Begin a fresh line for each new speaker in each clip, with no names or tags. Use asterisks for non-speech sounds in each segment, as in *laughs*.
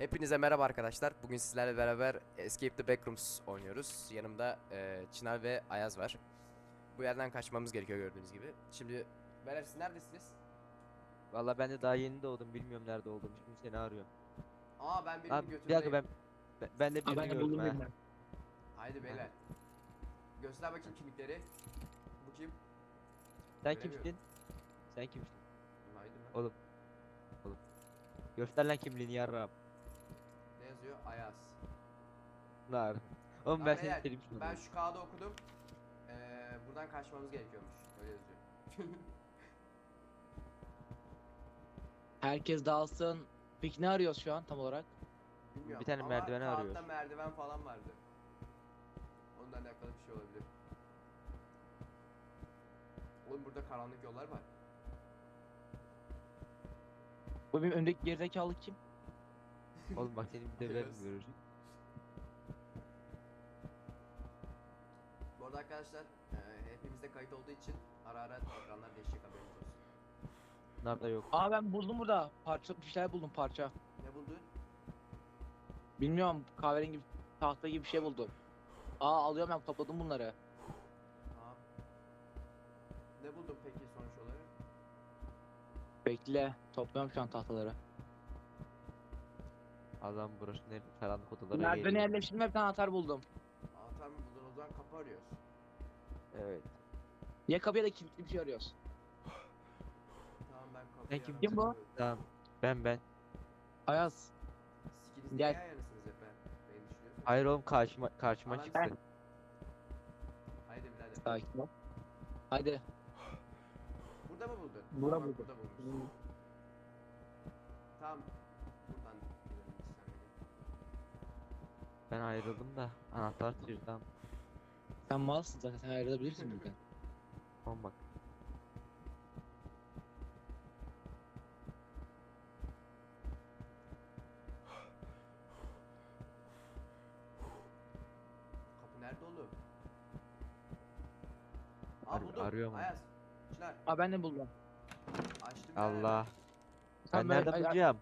Hepinize merhaba arkadaşlar. Bugün sizlerle beraber Escape the Backrooms oynuyoruz. Yanımda e, Çınar ve Ayaz var. Bu yerden kaçmamız gerekiyor gördüğünüz gibi. Şimdi beyler siz neredesiniz?
Valla ben de daha yeni doğdum bilmiyorum nerede olduğumu şimdi seni arıyorum.
Aa ben birini
Abi bir
götürdüm.
dakika ben ben, ben de
Aa,
birini
ben de
gördüm
buldum
ha.
birini.
Haydi beyler. Göster bakayım kimlikleri. Bu kim?
Sen
Göremiyorum.
kimsin? Sen kimsin?
Haydi lan.
Oğlum. Oğlum. Göster lan kimliğini yarrağım.
Yazıyor? Ayaz.
Nar. Oğlum ben seni selim şunu.
Ben şu kağıdı okudum. Ee, buradan kaçmamız gerekiyormuş. Öyle yazıyor. *laughs*
Herkes dağılsın. Peki ne arıyoruz şu an tam olarak?
Bilmiyorum
Bir tane
ama
merdiveni
kağıtta
arıyoruz.
merdiven falan vardı. Ondan alakalı bir şey olabilir. Oğlum burada karanlık yollar var.
Bu benim öndeki gerizekalı kim?
Oğlum bak senin bir de ben
Biraz.
görürsün.
Bu arada arkadaşlar e, hepimizde kayıt olduğu için ara ara ekranlar değişecek haberiniz olsun.
Nar da yok.
Aa ben buldum burada. Parça bir şeyler buldum parça.
Ne buldun?
Bilmiyorum kahverengi tahta gibi bir şey buldum. Aa alıyorum ben topladım bunları.
Tamam. Ne buldun peki sonuç olarak?
Bekle. Topluyorum şu an tahtaları.
Adam burası ne karanlık odalara
Merdiveni
geliyor.
yerleştirdim bir tane anahtar buldum.
Anahtar mı buldun o zaman kapı arıyoruz.
Evet.
Ya kapıya da kilitli bir şey arıyoruz.
Tamam ben kapıyı
kim-
kim bu?
Tamam. Ben ben.
Ayaz.
Sikiniz
Gel.
neye ayarlısınız hep be? Beni düşünüyorsunuz.
Hayır oğlum karşıma karşıma
Alan-
çıktı.
Haydi birader.
Sakin ol. Hadi.
Burada mı buldun?
Burada
Tamam,
buldum.
Burada bulmuşsun. Tamam. Buradan gidelim biz seninle.
Ben ayrıldım da anahtar sırdan.
Sen malsın zaten sen ayrılabilirsin buradan.
Oğlum bak.
Kapı nerede oğlum? Aa
Ar-
buldum.
arıyor mu?
Ayaz. Çınar.
Aa ben de buldum.
Açtım ben.
Allah.
Sen
Ben nerede
Ay- ay-
bulacağım?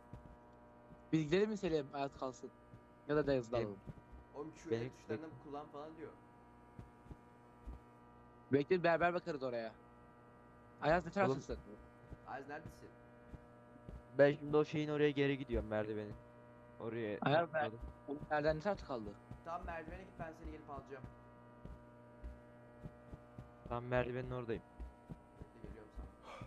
Biz gidelim mi Selim? Hayat kalsın. Ya da Dayız'da
Benim-
alalım.
Oğlum şu
Benim-
el tuşlarını kullan falan diyor.
Bekle beraber bakarız oraya. Ayaz ne taraftasın?
Ayaz neredesin?
Ben şimdi o şeyin oraya geri gidiyorum merdivenin. Oraya.
Ayar. Oğlum nereden ne tarafta kaldı?
Tamam merdivene git ben seni gelip alacağım.
Tam merdivenin oradayım.
Bekle geliyorum sana.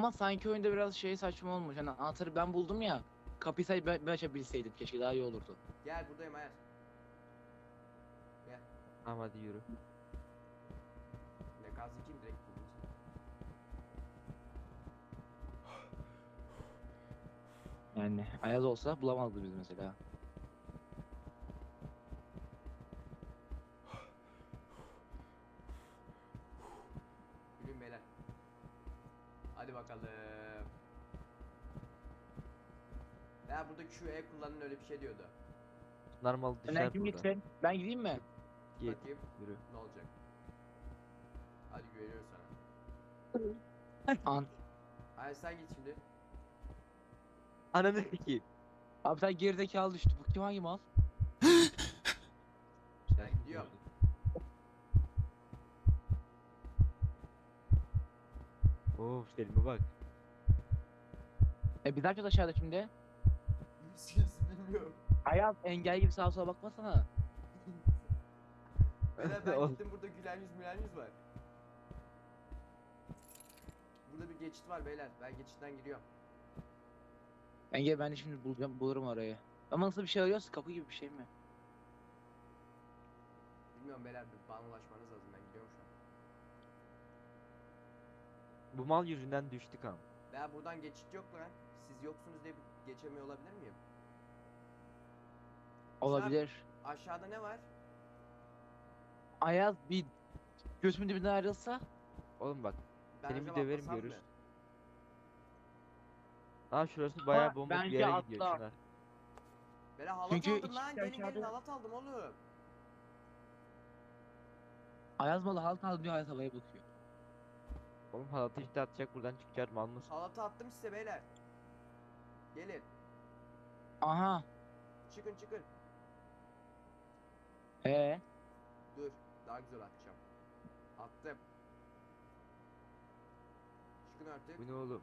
Ama sanki oyunda biraz şey saçma olmuş. Hani anahtarı ben buldum ya. Kapıyı sadece ben, ben açabilseydim keşke daha iyi olurdu.
Gel buradayım Ayaz.
Tamam hadi yürü.
Ne kazı kim direkt buldum seni.
Yani Ayaz olsa bulamazdı biz mesela.
Gülün beyler. Hadi bakalım. Ya burada QE kullanın öyle bir şey diyordu.
Normal
Sen
düşer
kim
burada.
gitsin? Ben gideyim mi?
Git
Bakayım
yürü.
ne olacak. Hadi güveniyorum sana.
An.
Ay sen git şimdi.
Ananı sikeyim.
Abi sen gerizekalı düştü. Bu kim hangi mal?
Ben gidiyorum.
Of Selim'e bak.
E biz ne yapacağız aşağıda şimdi?
Siyasi bilmiyorum.
Ayaz engel gibi sağa sola bakmasana.
Beyler ben *laughs*
Oğlum.
gittim burada gülen yüz mülen yüz var. Burada bir geçit var beyler. Ben geçitten giriyorum.
Engel ben de şimdi bulacağım, bulurum orayı. Ama nasıl bir şey arıyorsun? Kapı gibi bir şey mi?
Bilmiyorum beyler bir bana ulaşmanız lazım. Ben gidiyorum şu an.
Bu mal yüzünden düştük ama.
Veya buradan geçit yok lan. Siz yoksunuz diye geçemiyor olabilir miyim?
Olabilir.
Aşağıda ne var?
Ayaz bir gözümün dibinden ayrılsa
Oğlum bak.
Ben
Seni bir döverim görürsün. Lan şurası bayağı bomba bir yere gidiyor
atla.
Çınar.
Beyler halat
Çünkü
aldım
iki
lan. Gelin gelin
aşağıda-
halat aldım oğlum.
Ayaz malı halk aldı diyor Ayaz havaya bakıyor.
Oğlum halatı işte atacak buradan çıkacağız mal mısın?
Halatı attım size beyler. Gelin.
Aha.
Çıkın çıkın.
Ee.
Dur. Daha güzel atacağım. Attım. Çıkın artık.
Bu ne oğlum?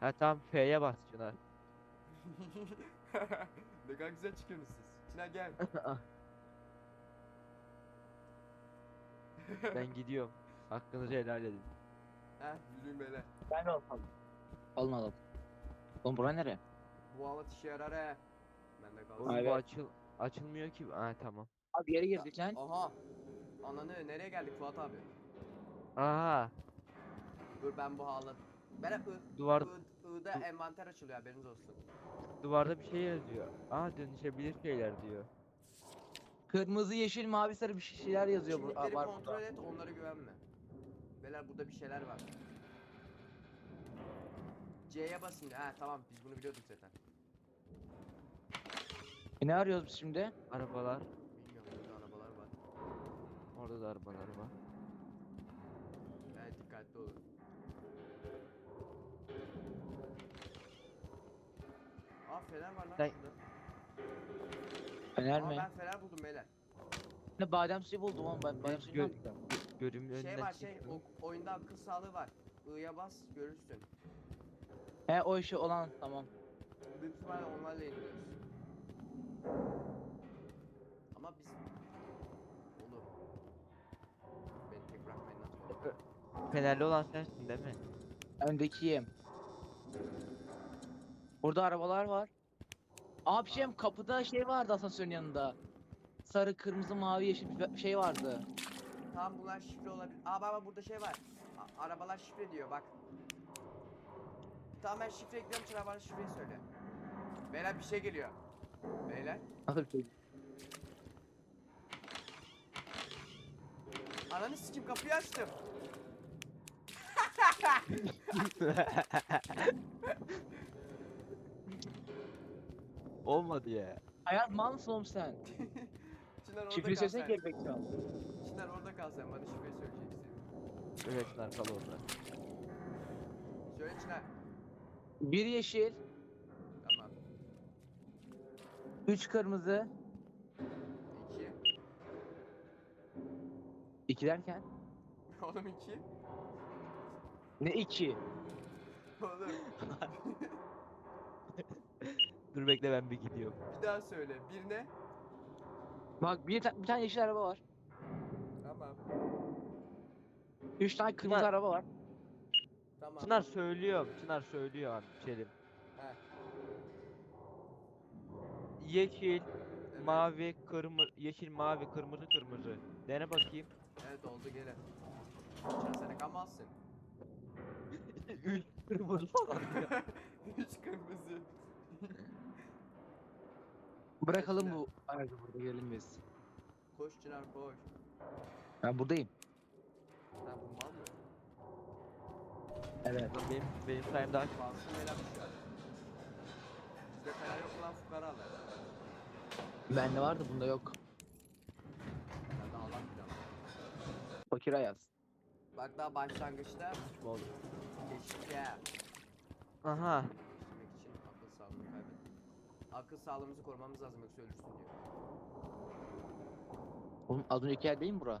Ha tamam F'ye bas Çınar. *laughs*
ne kadar güzel çıkıyorsunuz siz. Çınar gel. *laughs*
ben gidiyorum. Hakkınızı helal edin.
Heh beyler.
Ben de olmadım. Olmadım. Oğlum bura nere?
Bu halat işe yarar he. Ben de kalsın.
Oğlum bu açıl açılmıyor ki. Ha tamam.
Abi yere girdik lan.
Aha. Ananı nereye geldik Fuat abi?
Aha.
Dur ben bu halat. Ben I,
Duvar
I, I'da envanter açılıyor haberiniz olsun.
duvarda bir şey yazıyor. Aa dönüşebilir şeyler diyor.
Kırmızı, yeşil, mavi, sarı bir şeyler yazıyor bu. Aa,
Kimlikleri
var
kontrol
burada.
et onlara güvenme. Beyler burada bir şeyler var. C'ye basın. Ha tamam biz bunu biliyorduk zaten.
E, ne arıyoruz biz şimdi?
Arabalar.
Bilmiyorum burada arabalar var.
Orada da arabalar var.
Evet dikkatli olun. Aa fener var lan
Sen-
şurada.
Fener
Aa
mi?
ben fener buldum beyler.
Ne badem suyu buldum oğlum ben badem suyu ne
Gö-
yapacağım?
Görümün
Şey
önünden
var şey
çıktım.
o, oyunda akıl sağlığı var. I'ya bas görürsün.
He o işi olan tamam.
Büyük ihtimalle onlarla yeniliyoruz. Ama biz... Oğlum. Beni tek bırakmayın lan.
Fenerli olan sensin değil mi?
Öndekiyim. Burada arabalar var. Abi şey kapıda şey vardı asansörün yanında. Sarı, kırmızı, mavi, yeşil bir şey vardı.
Tamam bunlar şifre olabilir. Aa bak burada şey var. A- arabalar şifre diyor bak. Tamam ben şifre ekliyorum sana bana şifreyi söyle. Beyler bir şey geliyor. Beyler.
Bir şey?
Ananı sikim kapıyı açtım. *laughs*
Olmadı ya.
Hayat mal mısın oğlum sen? *laughs* Şifreyi söylesene
sen.
geri bekliyorum.
Çınar orada kal sen bana şifreyi söyleyeceksin.
Evet Çınar kal orada.
Söyle Çınar.
Bir yeşil,
Tamam.
üç kırmızı,
İki.
iki derken?
Oğlum iki.
Ne iki?
Oğlum *laughs*
Dur bekle ben bir gidiyorum.
bir daha söyle. Bir ne?
Bak bir, ta- bir tane yeşil araba var. Üç tane kırmızı
Çınar.
araba var.
Tamam.
Çınar söylüyorum. Çınar söylüyor abi Selim.
He.
Yeşil,
Evet.
mavi, kırmızı, yeşil, mavi, kırmızı, kırmızı. Dene bakayım.
Evet oldu gele. Çınar sen kalmazsın. *laughs*
Üç kırmızı. *laughs*
Üç kırmızı.
Bırakalım bu aracı burada gelelim biz.
Koş Çınar koş.
Ben buradayım.
Sen bu mal mı?
Evet.
Lan benim, benim sayem daha
Falsın helal şu an. Bizde fener yok lan fukaralar?
Bende vardı bunda yok.
Ben de Allah bilir.
Fakir Ayaz.
Bak daha başlangıçta
saçma oldu.
ya.
Aha.
Geçmek için akıl sağlığını kaybettik. Akıl sağlığımızı korumamız lazım yoksa ölürsün diyor.
Oğlum az önceki yer değil mi bura?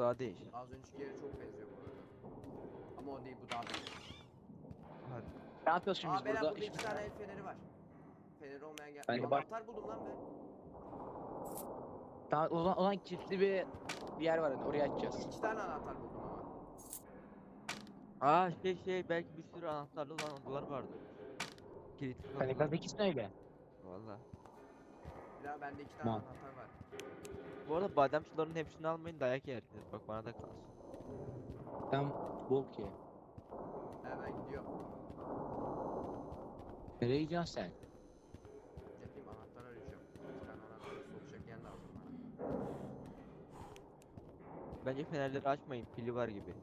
Daha değil.
Az önceki yere çok benziyor bu arada. Ama o değil bu daha büyük.
Hadi.
Ne yapıyoruz şimdi
Aa
biz
beyler
burada?
burada iki
İşte-
tane el feneri var. Feneri olmayan gel.
Ben de bak-
Anahtar buldum lan ben.
Tamam o zaman, o zaman kilitli bir, bir yer var hani oraya açacağız.
İki tane anahtar buldum ama.
Aa şey şey belki bir sürü anahtarlı olan odalar vardı. Kilitli
Hani
kapılar.
gaz ikisi öyle.
Valla.
Ya bende iki tane
Tamam.
anahtar var.
Bu arada badem sularının hepsini almayın dayak yersiniz. Bak bana da kalsın.
Ben bol ki.
He ben gidiyorum.
Nereye gidiyorsun sen?
Yapayım anahtar arayacağım. Bir tane anahtar sokacak yer lazım bana.
Bence fenerleri açmayın pili var gibi.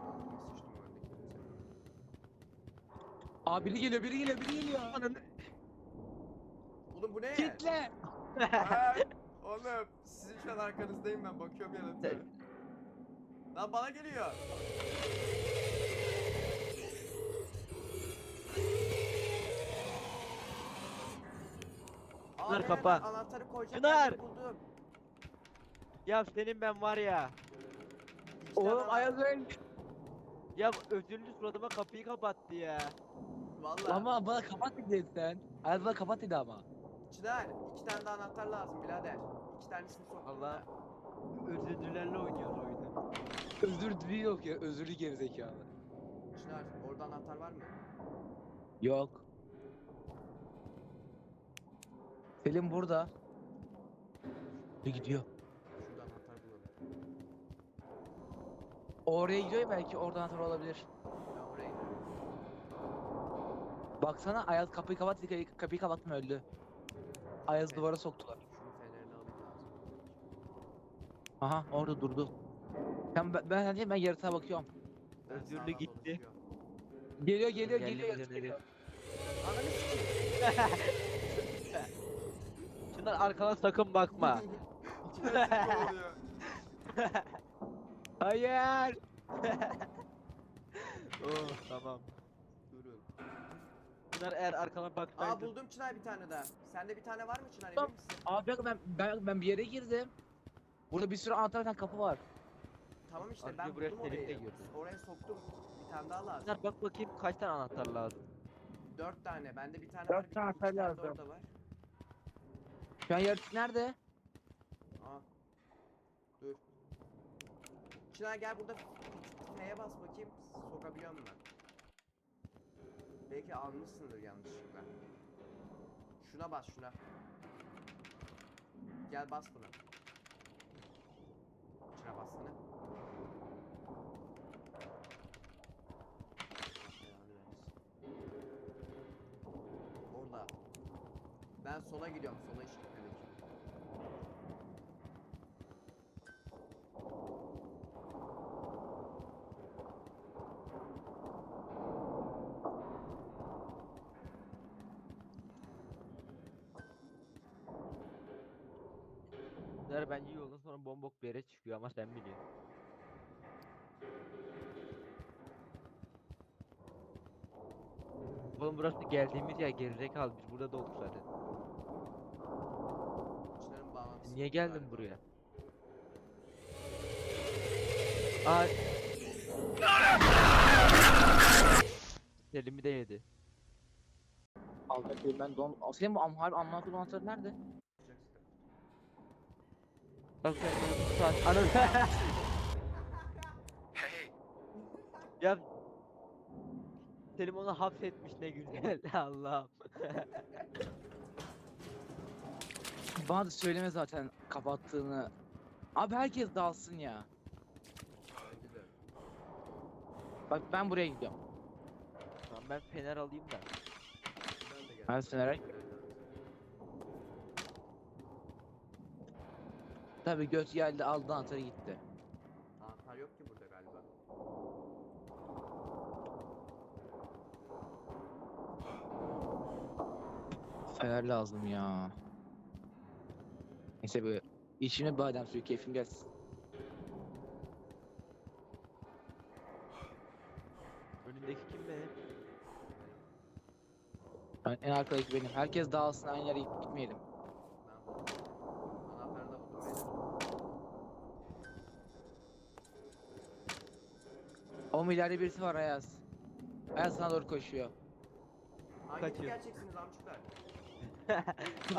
Ağzıma sıçtım.
Aa biri geliyor biri geliyor biri geliyor.
Bu ne?
Kitle.
Ha, *laughs* Oğlum sizin şu an arkanızdayım ben bakıyorum yaratığa. Lan bana geliyor.
Çınar,
ben
kapa.
Anahtarı koyacak
Çınar.
yeri buldum.
Ya senin ben var ya.
İki tane
Oğlum
anahtar-
Ayaz ölmüş.
Ya özürlü suratıma kapıyı kapattı ya.
Vallahi.
Ama bana kapat dedi sen. Ayaz bana kapat dedi ama.
Çınar iki tane de anahtar lazım birader. İki tanesini soktum
Allah.
da.
Özürlülerle oynuyoruz oyunu.
Özür dili yok ya. Özürlü gerizekalı.
Çınar orada anahtar var mı?
Yok. Selim burada. Ne gidiyor?
Şurada anahtar bulalım.
Oraya gidiyor ya belki oradan atar olabilir.
Ben oraya gidiyorum.
Baksana Ayaz kapıyı kapıyı, kapıyı kapattım öldü. Ayaz duvara soktular.
Şunun fenerini alayım lazım.
Aha orada durdu. Ben ben ben, ben, ben yaratığa bakıyorum.
Ben
Özürlü
sağdan
gitti.
dolaşıyorum.
Geliyor geliyor
Geldi,
geliyor
geldi.
geliyor.
Ananı sikeyim. *laughs*
Arkana sakın bakma. *laughs*
İçine sıkma oluyor.
Hayır. *laughs*
oh tamam. Çınar eğer arkana baksaydın.
Aa buldum Çınar bir tane daha. Sende bir tane var mı Çınar
Tamam. Abi bir dakika, ben, ben ben bir yere girdim. Burada bir sürü anahtar kapı var.
Tamam işte
Az
ben
buraya
buldum
Selim de
orayı.
girdi.
Oraya soktum. Bir tane daha lazım.
Çınar bak bakayım kaç tane anahtar lazım.
Dört tane. Bende bir tane
Dört
var. Bir,
tane
iki tane de
lazım.
orada var.
Şu an yaratık nerede?
Aa. Dur. Çınar gel burada F'ye bas bakayım. Sokabiliyor musun? Belki almışsındır yanlışlıkla. Şuna bas şuna. Gel bas buna. Şuna bassana. Orada. Ben sola gidiyorum. Sola işaretledik.
Çınar bence yoldan sonra bombok bir yere çıkıyor ama sen biliyorsun. Oğlum burası geldiğimiz yer gerizekalı biz burada doğduk zaten.
Bağlantısı
Niye geldin
galiba.
buraya? Aa. Selim'i de yedi.
Al bakayım ben don... Senin bu am harbi amına koyduğun nerede?
Bak sen beni bu saat anı *laughs* Ya Selim onu hapsetmiş ne güzel *laughs* Allah'ım. *laughs*
Bana da söyleme zaten kapattığını. Abi herkes dalsın ya. Bak ben buraya gidiyorum.
Tamam ben fener alayım da.
Ben de geldim.
Ben sönerek. Tabi göt geldi aldı anahtarı gitti.
Anahtar yok ki burada galiba.
Fener lazım ya. Neyse böyle içine badem suyu keyfim gelsin.
Önündeki kim benim?
Ben en arkadaki benim. Herkes dağılsın aynı yere gitmeyelim.
Ben buldum. Anahtarı da buldum beyler.
O ileride birisi var Ayaz. Ayaz sana doğru koşuyor.
Hangisi
Kaçıyor.
gerçeksiniz amcuklar?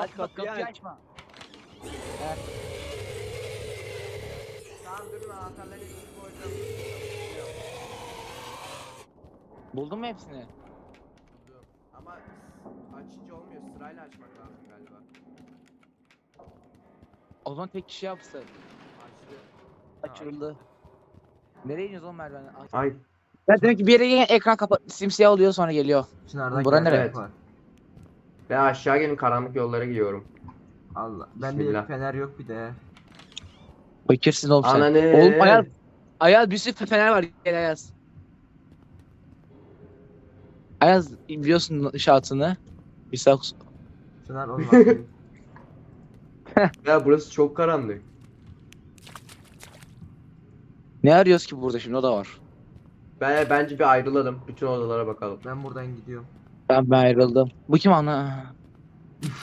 Aç kapıyı aç.
açma. Evet.
Tamam durun anahtarları hepsini koydum. Yok,
Buldun mu hepsini?
Buldum. Ama s- açınca olmuyor. Sırayla açmak lazım galiba.
O zaman tek kişi yapsın.
Açtı.
Açıldı. Nereye iniyoruz oğlum merdivenden? Ay.
Ay
Ya demek ki bir yere gelin ekran kapat simsiyah oluyor sonra geliyor.
Çınar'dan
Bura nereye?
Evet.
Ben aşağı gelin karanlık yollara gidiyorum.
Allah. Bende
Bismillah.
fener yok bir de.
Fakirsin oğlum sen.
Ananı.
Oğlum Ayaz. Ayaz bir sürü fener var gel Ayaz. Ayaz biliyorsun şartını. Bir sak
Çınar bakayım. *laughs*
Ya burası çok karanlık.
Ne arıyoruz ki burada şimdi o da var.
Ben bence bir ayrılalım. Bütün odalara bakalım.
Ben buradan gidiyorum.
Ben, ben ayrıldım. Bu kim ana?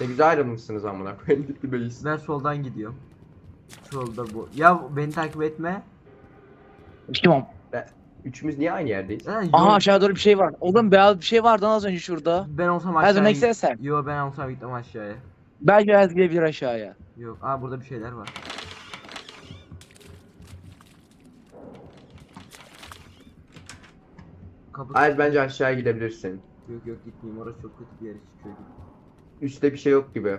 Ne güzel ayrılmışsınız amına koyayım. Gitti beyiz.
Ben soldan gidiyorum. Solda bu. Ya beni takip etme.
Bu kim o?
Üçümüz niye aynı yerdeyiz?
Ha,
Aha aşağı doğru bir şey var. Oğlum beyaz bir şey vardı az önce şurada.
Ben olsam aşağıya
next
git-
sen.
Yo ben olsam gittim aşağıya.
Belki beyaz gidebilir aşağıya.
Yok. Aa burada bir şeyler var. Kapı
Ayaz bence aşağıya gidebilirsin.
Yok yok gitmeyeyim orası çok kötü bir yere çıkıyor.
Üstte bir şey yok gibi.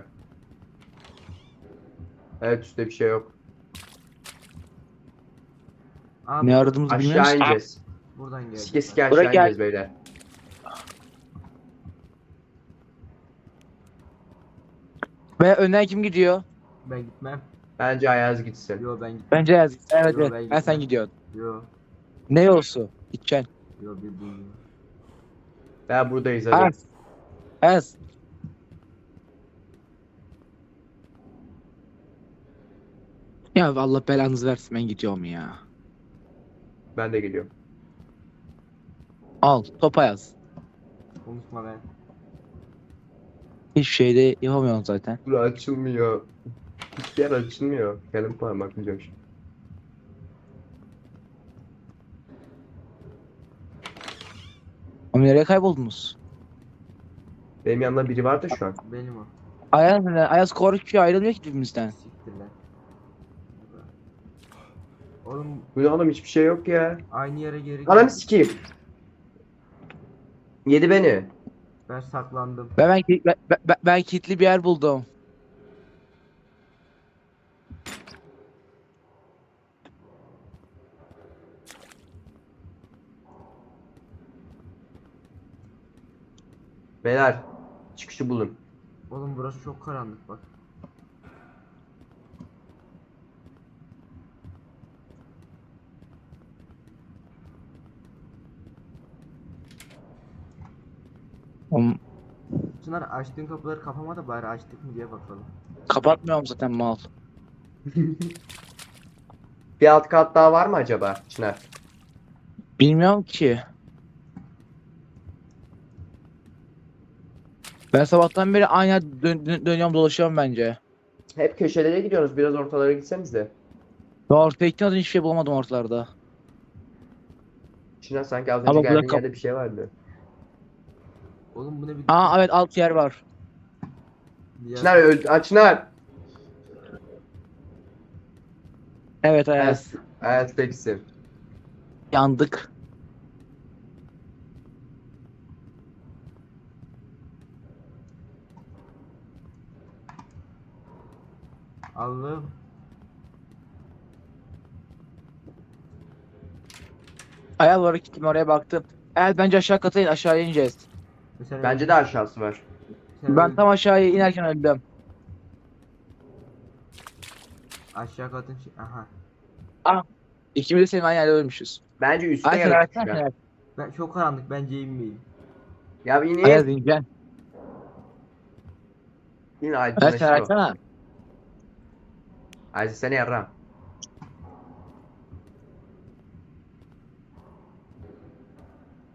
Evet üstte bir şey yok.
Aa,
Ne aradığımızı bilmiyoruz.
Aşağı ineceğiz.
Buradan geldik.
Sike sike
Buraya
aşağı
gel.
ineceğiz beyler.
Ve önden kim gidiyor?
Ben gitmem.
Bence Ayaz gitsin.
Yo ben gitmem.
Bence Ayaz. Evet
Yo,
evet.
ben
Ben sen
gitmem.
gidiyorsun.
Yo.
Ne yolsu? Gideceksin.
Yo bir bu.
Ben buradayız hadi.
Ayaz. Ayaz. Ya Allah belanızı versin ben gidiyorum ya.
Ben de geliyorum.
Al topa yaz.
Konuşma ben.
Hiçbir şey de yapamıyorsun zaten.
Bura açılmıyor. Hiçbir yer açılmıyor. Gelin parmak diyeceğim
Ama nereye kayboldunuz?
Benim yanımda biri vardı şu an.
Benim o.
Ayaz ne? Ayaz korkuyor ayrılmıyor ki birbirimizden.
Siktir lan. Oğlum
Bu ne oğlum hiçbir şey yok ya.
aynı yere geri
Ananı
gel-
sikeyim. Yedi beni.
Ben saklandım.
Ben ben, ben, ben, ben kilitli bir yer buldum.
Beyler çıkışı bulun.
Oğlum burası çok karanlık bak.
Oğlum,
Çınar açtığın kapıları kapama da bari açtık mı diye bakalım.
kapatmıyorum zaten mal. *laughs*
Bir alt kat daha var mı acaba Çınar?
Bilmiyorum ki. Ben sabahtan beri aynı dön- dön- dönüyorum dolaşıyorum bence.
Hep köşelere gidiyorsunuz. Biraz ortalara gitseniz de.
Ben ortaya gittim az önce hiçbir şey bulamadım ortalarda.
Çınar sanki az önce
Ama
geldiğin yerde bir şey vardı.
Oğlum bu ne bir...
Aa evet alt yer var.
Ya-
Çınar öldü. Aa, Çınar.
Evet Ayaz.
Evet teksin.
Yandık.
Allah'ım.
Ayaz olarak gittim oraya baktım. Evet bence aşağı kata in aşağıya ineceğiz.
Mesela
Bence de aşağısı var.
sen
Ben tam aşağıya inerken öldüm.
Aşağı katın çı- Aha.
İkimiz de senin aynı yerde ölmüşüz.
Bence üstte
sen
yaratık
öğretsene.
ya.
Ayaz.
Ben çok karanlık bence inmeyeyim.
Ya yine
Ayaz ineceksin.
yine
Ayaz sen
aydınlaşıyor. Ayaz seni yarram.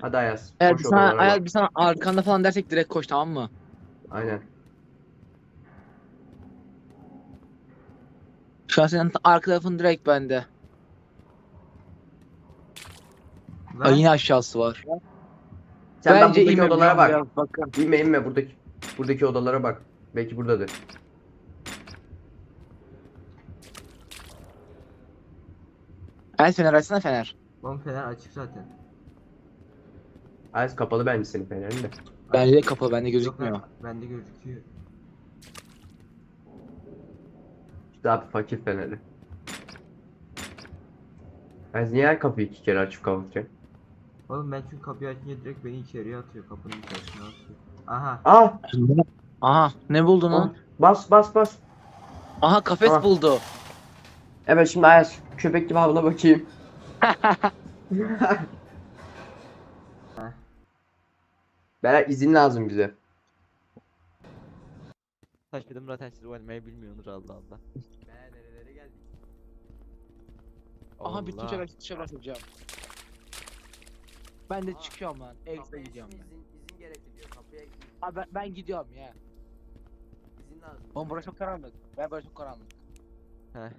Hadi Ayaz.
Eğer
koş
bir sana,
odalara
Ayaz
bak.
bir sana arkanda falan dersek direkt koş tamam mı?
Aynen.
Şu an senin arka tarafın direkt bende.
Lan,
Ay, yine aşağısı var.
Sen ben
Bence
buradaki
inme
odalara bak.
biraz bakın.
İnme inme buradaki buradaki odalara bak. Belki buradadır.
Ayaz fener açsana fener.
Oğlum fener açık zaten.
Ayaz kapalı bence senin fenerin de.
Bence de kapalı bende
Yok
gözükmüyor.
lan, Bende gözüküyor.
İşte abi fakir feneri. Ayaz niye her kapıyı iki kere açıp kapatıyorsun?
Oğlum ben çünkü kapıyı açınca direkt beni içeriye atıyor. Kapının içerisine atıyor. Aha.
Ah!
Aha ne buldun lan?
Bas bas bas.
Aha kafes
Ah.
buldu.
Evet şimdi Ayaz köpek gibi havla bakayım. *laughs* Beyler izin lazım bize.
Taşladım zaten siz oynamayı bilmiyorsunuz Allah Allah.
Aha bir
Allah.
tuşa bas tuşa basacağım. Ben de
Aa,
çıkıyorum lan.
Kapıya
gidiyorum ben.
izin, izin gerekli diyor. Kapıya
Abi ben, ben gidiyorum ya.
izin lazım.
Oğlum burası çok karanlık. Ben burası çok karanlık.
Heh.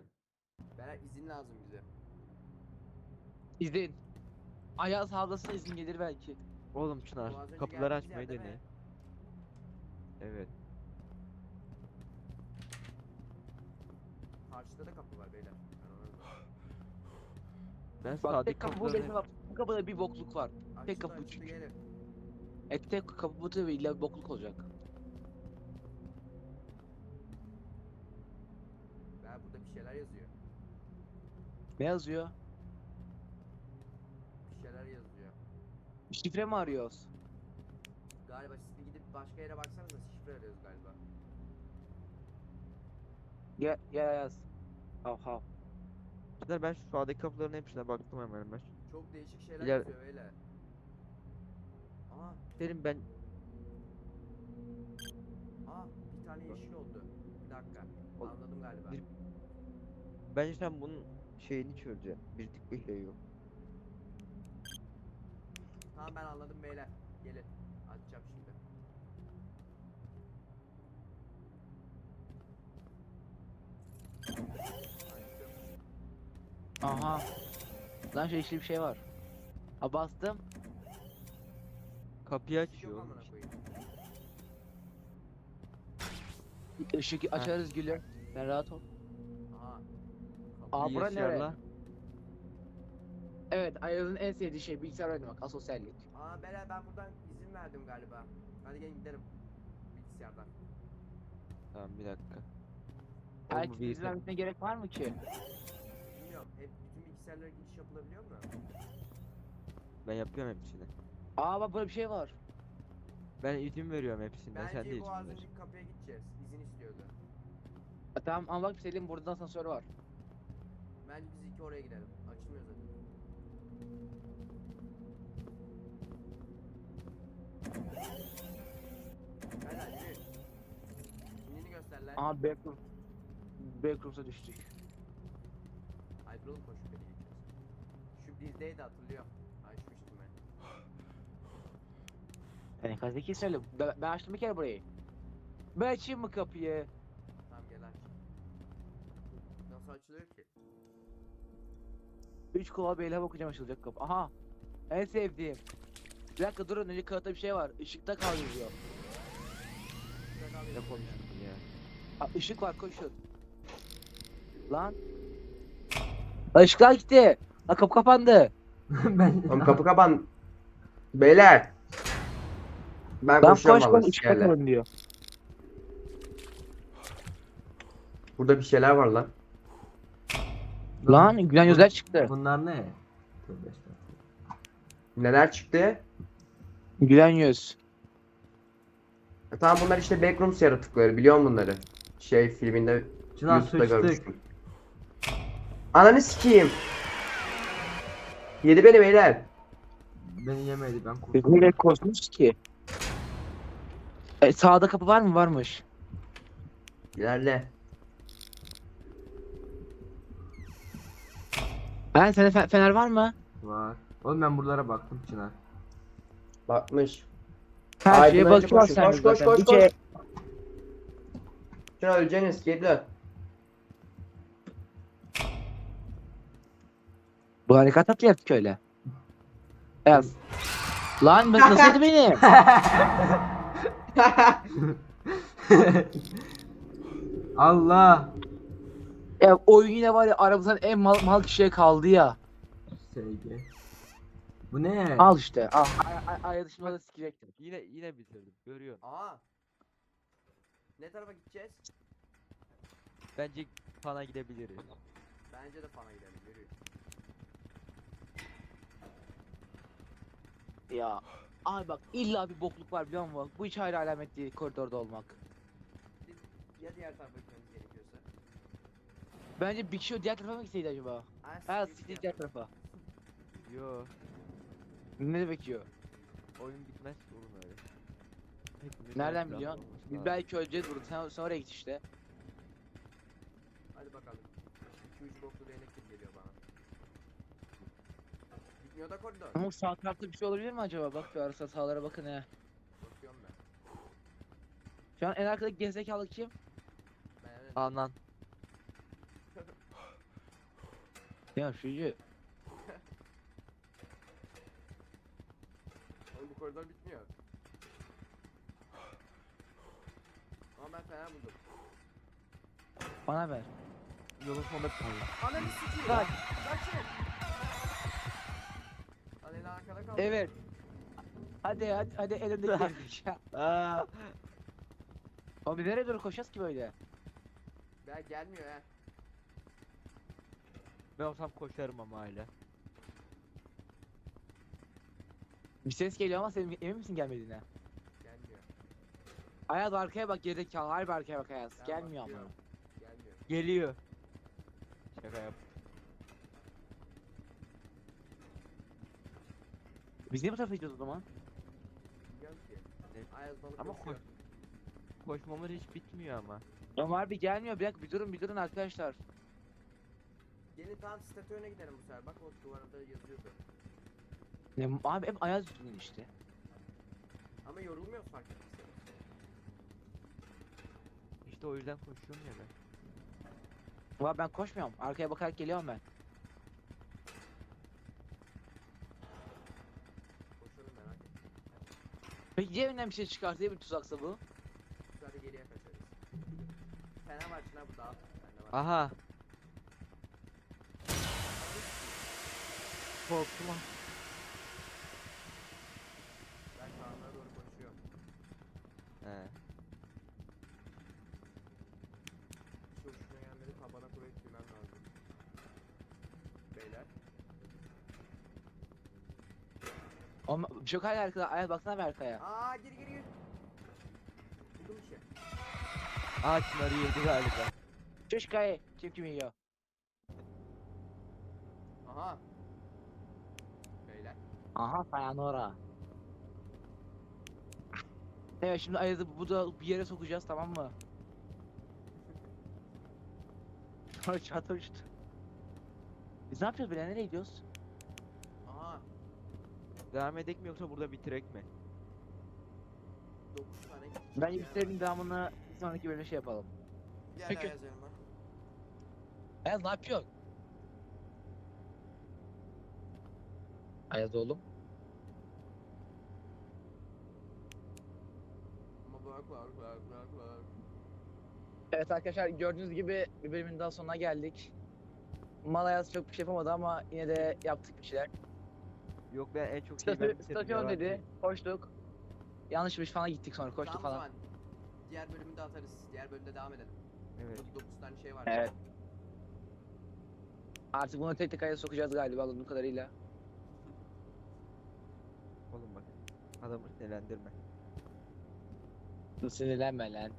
Beren izin lazım bize.
İzin. Ayaz havlasına izin gelir belki.
Oğlum Çınar
Bu az önce
kapıları
geldiğimiz
açmayı
yer değil
dene.
mi?
Evet.
Karşıda da kapı var beyler. Ben onu- *sighs*
Ben
Bak tek kapı
kapıları
bu kapıda bir bokluk var.
Açtı,
kapı
açtı,
çünkü.
gelin.
E tek kapı bu tabi illa bir bokluk olacak.
Ben burada bir şeyler yazıyor.
Ne yazıyor?
Bir şeyler yazıyor.
Şifre mi arıyoruz?
Galiba siz bir gidip başka yere baksanıza şifre arıyoruz galiba.
Ya ya yaz. Hav hav.
Çınar ben şu sağdaki kapıların hepsine baktım hemen hemen.
Çok değişik şeyler
İler-
yazıyor beyler. Aha,
Derim ben
aha bir tane yeşil oldu. Bir dakika. Anladım galiba.
bir- bence sen bunun şeyini çözeceksin. Bir tık bir şey yok.
Tamam ben anladım beyler. Gelin. Açacağım şimdi.
Aha. Lan şu yeşil bir şey var. Ha bastım.
Kapıyı
Yok
açıyor.
amına koyayım.
Işık açarız gülüm. Sen rahat ol. Aa bura nere? Evet Ayaz'ın en sevdiği şey bilgisayar oynamak, asosyallik.
Aa beyler ben buradan izin verdim galiba. Hadi gelin gidelim. Bilgisayardan.
Tamam bir dakika.
İzin
bilgisayar-
vermesine gerek var mı ki?
Bilmiyorum. Hep bütün bilgisayarlara giriş yapılabiliyor mu?
Ben yapıyorum hepsini.
Aa bak burada bir şey var.
Ben izin veriyorum hepsinden. Sen de
Bence
izin
bu az
ver.
önceki kapıya gideceğiz. İzin istiyordu.
Ha, tamam ama bak Selim buradan asansör var.
Bence biz iki oraya gidelim. Açılmıyor zaten. Beyler yürü. Kimliğini göster lan.
Aha backroom. Backroom'a düştük.
Aykırılık koşup beni geçiyoruz. Şu bizdeydi hatırlıyorum. Açmıştım ben.
Enkazdaki söyle. Ben, ben açtım bir kere burayı. Ben açayım mı kapıyı?
Tamam gel aç. Nasıl açılıyor ki?
Üç kulağa beyle bakacağım açılacak kapı. Aha. En sevdiğim. Bir dakika durun önce kağıtta bir şey var. Işıkta kal yazıyor.
Ne konuştun ya?
Aa, ışık var koşun. Lan. Lan ışıklar gitti. Lan kapı kapandı. *laughs*
ben
Oğlum kapı kapan. Beyler. Ben
Lan
koşuyorum
koş koş ışıkta
sizlerle.
kalın diyor.
Burada bir şeyler var lan.
Lan gülen yüzler çıktı.
Bunlar ne? Tövbe estağfurullah.
Neler çıktı?
Gülen yüz.
E, tamam bunlar işte Backrooms yaratıkları biliyor musun bunları? Şey filminde
Çınar
YouTube'da
sıçtık.
görmüştüm. Ananı sikeyim. Yedi beni beyler.
Beni yemedi ben kurtuldum.
nereye koşmuş ki? E, sağda kapı var mı? Varmış.
İlerle.
Ben sende fe- fener var mı?
Var. Oğlum ben buralara baktım Çınar.
Bakmış.
Her şeye
bence
bakıyor
koşun,
sen
koş, koş,
zaten.
koş,
Bir şey-
Şuna öleceğiniz kediler.
Bu harekat atı yaptık öyle. Evet. Lan ben nasıldı benim? *laughs* *laughs*
Allah.
Ya oyun yine var ya aramızdan en mal, mal kişiye kaldı ya.
Sevgi. Bu ne?
Al işte al. Ay, ay, ay dışında da sikecektim.
Yine yine bitirdim. Görüyorsun.
Aa. Ne tarafa gideceğiz?
Bence fana gidebiliriz.
Bence de fana gidelim. Yürü.
Ya. Ay bak illa bir bokluk var biliyor musun? Bu hiç hayra alamet değil koridorda olmak.
Biz ya diğer tarafa gerekiyorsa?
Bence bir kişi o diğer tarafa mı gitseydi acaba? Ha
siktir
diğer tarafa.
Yo.
Ne demek?
Oyun bitmez ki oğlum öyle. Hepimiz
Nereden biliyorsun? Biz belki öleceğiz burada. Sen, sen oraya git işte.
Hadi bakalım. 2-3 boklu değnek gibi geliyor bana. Bitmiyor da koridor.
Ama sağ tarafta bir şey olabilir mi acaba? Bak şu arası sağlara bakın he.
Bakıyorum ben.
Şu an en arkadaki gerizekalı kim?
Ben yani-
Anan.
Ya şucu.
Oğlum bu koridor bitmiyor. Ama ben fena buldum.
Bana ver.
Yolun sonunda Allah.
Ananı sikeyim.
Kaç.
Kaçın. Eli arkada kaldı.
Evet. Hadi hadi hadi elimde gerizekalı. *laughs*
Aa.
Oğlum nereye doğru koşacağız ki böyle?
Ben gelmiyor he.
Ben olsam koşarım ama hala.
Bir ses geliyor ama sen emin misin gelmediğine?
Gelmiyor.
Ayaz arkaya bak gerizekalı. Harbi arkaya bak Ayaz.
Ben
Gelmiyor ama.
bakıyorum. Gelmiyor.
Geliyor. Şaka yap.
Biz niye bu tarafa gidiyoruz o zaman?
Bilmiyorum ki.
Ne?
Ayaz balık
Ama
koşuyor.
Koşmamız hiç bitmiyor ama.
Ama harbi gelmiyor. Bir dakika bir durun bir durun arkadaşlar.
Gelin tamam statüğüne gidelim bu sefer. Bak o duvarda yazıyordu.
Ne abi hep Ayaz yüzünden işte.
Ama yorulmuyoruz fark etmişsiniz.
İşte o yüzden koşuyorum ya ben.
Valla ben koşmuyorum. Arkaya bakarak geliyorum ben.
Koşuyorum merak etme.
Peki cebinden bir şey çıkarsa diye bir tuzaksa bu.
Sonra geriye kaçarız. Fena var Çınar bu var.
Aha. Korktum ha.
Ben sağına doğru koşuyorum.
He.
Şu gelmedi tabana kuvvet bilmem lazım. Beyler.
Ama bir şey hala arkada. Ayaz baksana bir arkaya.
Aa gir gir gir. Buldum işi.
Ağaçları yedi galiba.
Çüş kayı. Kim kimi yiyor?
Aha. Beyler.
Aha Fayanora. Evet şimdi Ayaz'ı bu da bir yere sokacağız tamam mı? *laughs* Sonra çatı uçtu. Biz ne yapıyoruz böyle nereye gidiyoruz?
Aha.
Devam edek mi yoksa burada bitirek mi?
9 tane gidecek
Ben
yer
yükselin
var.
devamını bir sonraki bölümde şey yapalım.
Gel
Peki.
Ayaz yanıma.
Ayaz ne yapıyorsun? Ayaz oğlum.
Ama bak bak bak bak bak.
Evet arkadaşlar gördüğünüz gibi bir bölümün daha sonuna geldik. Malayaz çok bir şey yapamadı ama yine de yaptık bir şeyler.
Yok ben en çok ben
Statü, stasyon dedi, koştuk. Yanlış bir falan gittik sonra koştuk
tamam o
falan.
zaman. Diğer bölümünde atarız. Diğer bölümde devam edelim.
Evet.
Burada 9 tane şey var.
Evet. Artık bunu tek tek aya sokacağız galiba anladığım kadarıyla.
Oğlum bak. Adamı sinirlendirme.
Sinirlenme lan.